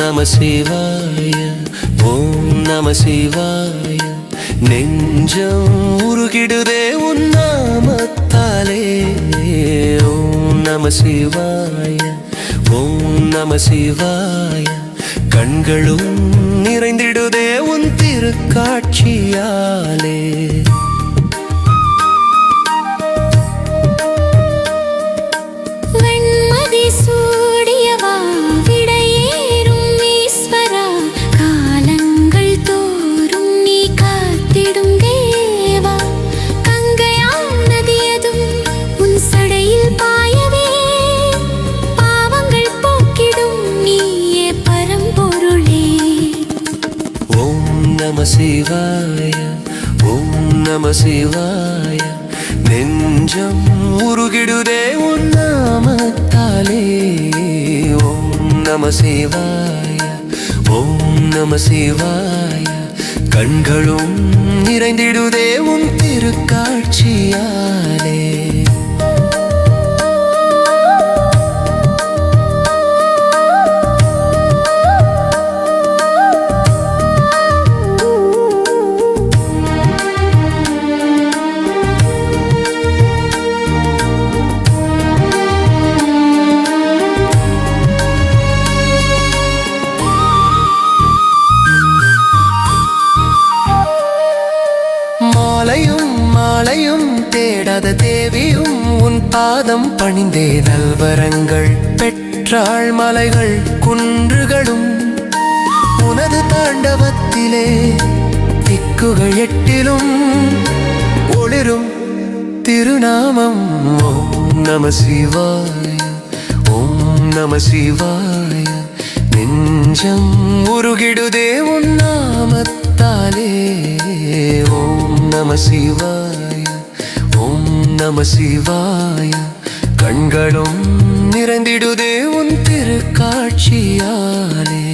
நம சிவாய ஓம் நம சிவாய. நெஞ்சம் உருகிடுதே உன் நாமத்தாலே. ஓம் நம சிவாய ஓம் நம சிவாய. கண்களும் நிறைந்திடுதே உன் திருக்காட்சியாலே. நம சிவாய ஓம் நம சிவாய. நெஞ்சம் உருகிடுதே உன் நாமத்தாலே. ஓம் நம சிவாய ஓம் நம சிவாய. கண்களும் நிறைந்திடுதே உன் திருக்காட்சியா மாலையும் தேடாத தேவியும் உன் பாதம் பணிந்தே. நல்வரங்கள் பெற்றாள் மலைகள் குன்றுகளும் உனது தாண்டவத்திலே திக்குகள் எட்டிலும் ஒளிரும் திருநாமம். ஓம் நம சிவாய ஓம் நம சிவாய. நெஞ்சம் உருகிடுதே உன் நாமத்தாலே. ஓம் நம சிவாய. நம சிவாய. கண்களும் நிறைந்திடுதே உன் திருக்காட்சியாலே.